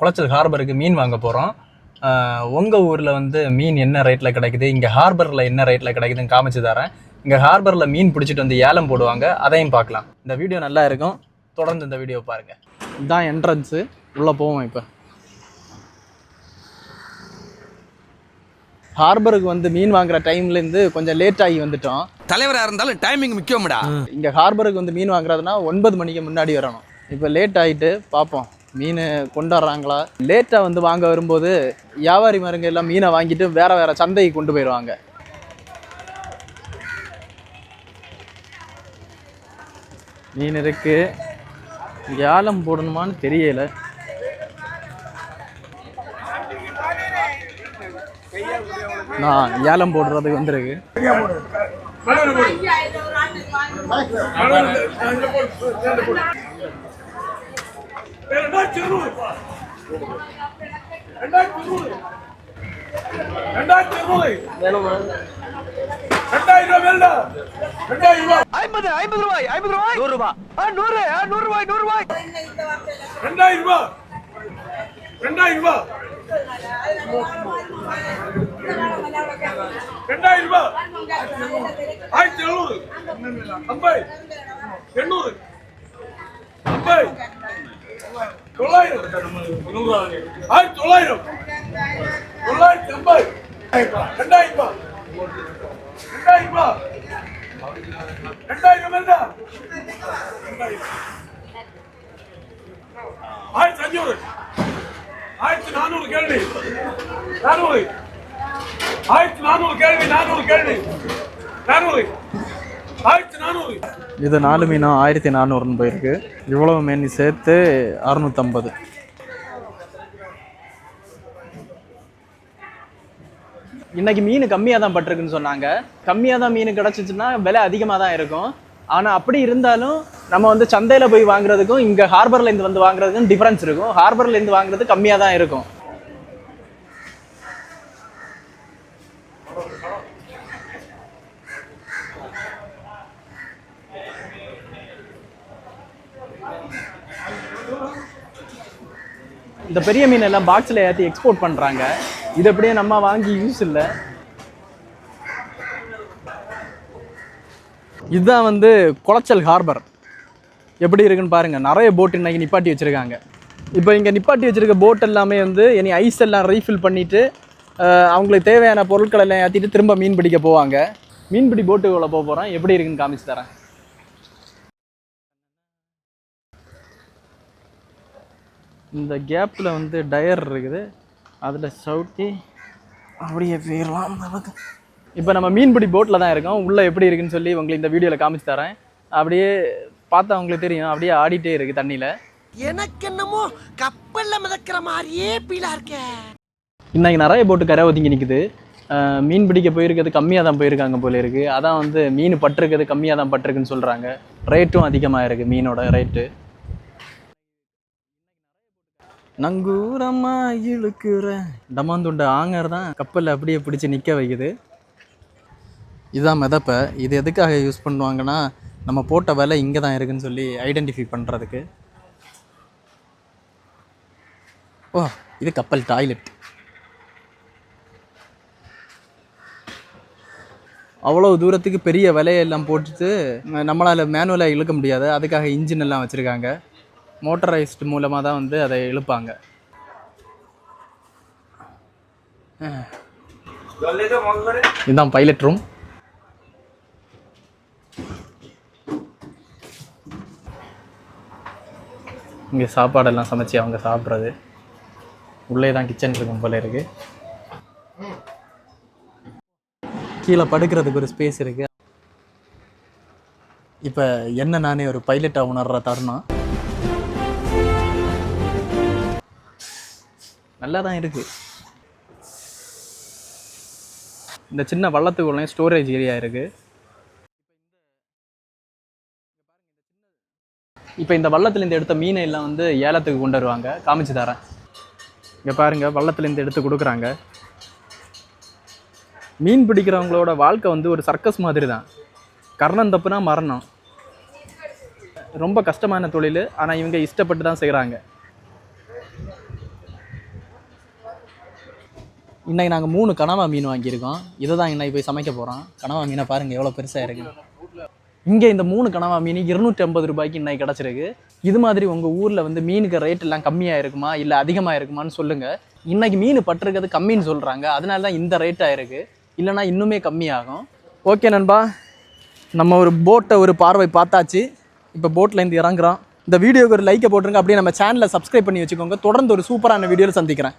குளச்சல் ஹார்பருக்கு மீன் வாங்க போகிறோம் உங்கள் ஊரில் வந்து மீன் என்ன ரேட்டில் கிடைக்குது? இங்கே ஹார்பரில் என்ன ரேட்டில் கிடைக்குதுன்னு காமிச்சு தரேன். இங்கே ஹார்பரில் மீன் பிடிச்சிட்டு வந்து ஏலம் போடுவாங்க. அதையும் பார்க்கலாம். இந்த வீடியோ நல்லா இருக்கும். தொடர்ந்து இந்த வீடியோ பாருங்கள் இதுதான் என்ட்ரன்ஸு உள்ளே போவோம் இப்போ. ஹார்பருக்கு வந்து மீன் வாங்குற டைம்லேருந்து கொஞ்சம் லேட் ஆகி வந்துட்டோம். தலைவரா இருந்தாலும் டைமிங் முக்கியம்டா. இங்கே ஹார்பருக்கு வந்து மீன் வாங்குறதுனா ஒன்பது மணிக்கு முன்னாடி வரணும். இப்போ லேட் ஆகிட்டு பார்ப்போம். மீன் கொண்டு வர்றாங்களா லேட்டாக வந்து வாங்க வரும்போது வியாபாரி மருங்க எல்லாம் மீனை வாங்கிட்டு வேற வேற சந்தைக்கு கொண்டு போயிடுவாங்க. மீன் இருக்கு. ஏலம் போடணுமான்னு தெரியல. நான் ஏலம் போடுறதுக்கு வந்திருக்கு. ஐம்பது ஐம்பது ரூபாய் ஐம்பது ரூபாய் நூறு ரூபாய் நூறு ஆ, நூறு ரூபாய் நூறு ரூபாய் ரெண்டாயிரம் ரூபாய் ரெண்டாயிரம் ரூபாய் ரெண்டாயிரம் ரூபாய் ஆயிரத்தி எழுநூறு ஐம்பது எண்ணூறு ஐம்பது தொள்ளாயிரம் ஆயிரத்தி தொள்ளாயிரம் தொள்ளாயிரத்தி ஐம்பது ரெண்டாயிரம் ரூபாய் ரெண்டாயிரம் ரூபாய் ரெண்டாயிரம் என்ன ஆயிரத்தி அஞ்சூறு ஆயிரத்தி நானூறு கேள்வி நானூறு ஆயிரத்தி நானூறு கேள்வி நானூறு கேள்வி நானூறு ஆயிரத்தி நானூறு இது நாலு மீனும் ஆயிரத்தி நானூறுன்னு போயிருக்கு. இவ்வளவு மீன் சேர்த்து அறுநூத்தம்பது. இன்னைக்கு மீன் கம்மியாக தான் பட்டிருக்குன்னு சொன்னாங்க. கம்மியாக தான் மீன் கிடச்சிச்சுன்னா விலை அதிகமாக தான் இருக்கும். ஆனால் அப்படி இருந்தாலும் நம்ம வந்து சந்தையில் போய் வாங்குறதுக்கும் இங்கே ஹார்பர்லேருந்து வந்து வாங்குறதுக்கும் டிஃப்ரென்ஸ் இருக்கும். ஹார்பர்லேருந்து வாங்குறது கம்மியாக தான் இருக்கும். இந்த பெரிய மீன் எல்லாம் பாக்ஸில் ஏற்றி எக்ஸ்போர்ட் பண்ணுறாங்க இது அப்படியே நம்ம வாங்கி யூஸ் இல்லை. இதுதான் வந்து குளச்சல் ஹார்பர் எப்படி இருக்குன்னு பாருங்கள் நிறைய போட் இன்னைக்கு நிப்பாட்டி வச்சுருக்காங்க. இப்போ இங்கே நிப்பாட்டி வச்சுருக்க போட் எல்லாமே வந்து இனி ஐஸ் எல்லாம் ரீஃபில் பண்ணிவிட்டு அவங்களுக்கு தேவையான பொருட்கள் எல்லாம் ஏற்றிட்டு திரும்ப மீன் பிடிக்க போவாங்க. மீன்பிடி போட்டுக்குள்ளே போக போகிறோம் எப்படி இருக்குன்னு காமிச்சு தரேன். இந்த கேப்பில் வந்து டயர் இருக்குது. அதில் சவுட்டி அப்படியே போயிடலாம் பக்கம் இப்போ நம்ம மீன்பிடி போட்டில் தான் இருக்கோம். உள்ளே எப்படி இருக்குன்னு சொல்லி உங்களுக்கு இந்த வீடியோவில் காமிச்சு தரேன். அப்படியே பார்த்தா உங்களுக்கு தெரியும். அப்படியே ஆடிட்டே இருக்குது தண்ணியில். எனக்கு என்னமோ கப்பல்ல மிதக்கிற மாதிரியே பீலா இருக்க. இன்னைக்கு நிறைய போட்டு கரை ஒதுங்கி நிற்குது மீன் பிடிக்க போயிருக்கிறது கம்மியாக தான் போயிருக்காங்க போல இருக்குது அதான் வந்து மீன் பட்டிருக்கிறது கம்மியாக தான் பட்டிருக்குன்னு சொல்கிறாங்க ரேட்டும் அதிகமாக இருக்குது மீனோட ரேட்டு நங்கூரமா இழுக்கிற டமாந்துண்ட ஆங்கர் தான் கப்பலில் அப்படியே பிடிச்சி நிற்க வைக்குது. இதுதான் மிதப்பை இது எதுக்காக யூஸ் பண்ணுவாங்கன்னா நம்ம போட்ட விலை இங்கே தான் இருக்குன்னு சொல்லி ஐடென்டிஃபை பண்ணுறதுக்கு ஓ இது கப்பல் டாய்லெட் அவ்வளோ தூரத்துக்கு பெரிய விலையெல்லாம் போட்டுட்டு நம்மளால் மேனுவலாக இழுக்க முடியாது. அதுக்காக இன்ஜின் எல்லாம் வச்சுருக்காங்க. மோட்டரைஸ்டு மூலமாக தான் வந்து அதை இழுப்பாங்க. இதுதான் பைலட் ரூம் இங்கே சாப்பாடெல்லாம் சமைச்சு அவங்க சாப்பிட்றது. உள்ளே தான் கிச்சன் இருக்கும் போல இருக்கு. கீழே படுக்கிறதுக்கு ஒரு ஸ்பேஸ் இருக்கு. இப்போ என்ன நானே ஒரு பைலட்டாக உணர்ற தருணம் நல்லா தான் இருக்கு. இந்த சின்ன வள்ளத்துக்குள்ளே ஸ்டோரேஜ் ஏரியா இருக்கு. இப்போ இந்த வள்ளத்துலேருந்து எடுத்த மீனை எல்லாம் வந்து ஏலத்துக்கு கொண்டு வருவாங்க. காமிச்சு தரேன். இங்கே பாருங்க வள்ளத்துலேருந்து எடுத்து கொடுக்குறாங்க. மீன் பிடிக்கிறவங்களோட வாழ்க்கை வந்து ஒரு சர்க்கஸ் மாதிரி தான் கர்ணம் தப்புனா மரணம். ரொம்ப கஷ்டமான தொழில் ஆனால் இவங்க இஷ்டப்பட்டு தான் செய்கிறாங்க இன்றைக்கி நாங்கள் மூணு கனவா மீன் வாங்கியிருக்கோம். இதை தான் இன்னைக்கு போய் சமைக்க போகிறோம் கனவா மீனை பாருங்கள் எவ்வளோ பெருசாக இருக்கு. இங்கே இந்த மூணு கனவா மீன் இருநூற்றி ஐம்பது ரூபாய்க்கு இன்றைக்கி கிடச்சிருக்கு. இது மாதிரி உங்கள் ஊரில் வந்து மீனுக்கு ரேட் எல்லாம் கம்மியாக இருக்குமா இல்லை அதிகமாக இருக்குமான்னு சொல்லுங்கள் இன்றைக்கி மீன் பட்டிருக்கிறது கம்மின்னு சொல்கிறாங்க அதனால தான் இந்த ரேட்டாக இருக்குது இல்லைனா இன்னுமே கம்மியாகும். ஓகே நண்பா நம்ம ஒரு போட்டை ஒரு பார்வை பார்த்தாச்சு. இப்போ போட்டிலேருந்து இறங்குறோம். இந்த வீடியோக்கு ஒரு லைக்கை போட்டுருங்க. அப்படியே நம்ம சேனலை சப்ஸ்கிரைப் பண்ணி வச்சுக்கோங்க. தொடர்ந்து ஒரு சூப்பரான வீடியோவில் சந்திக்கிறேன்.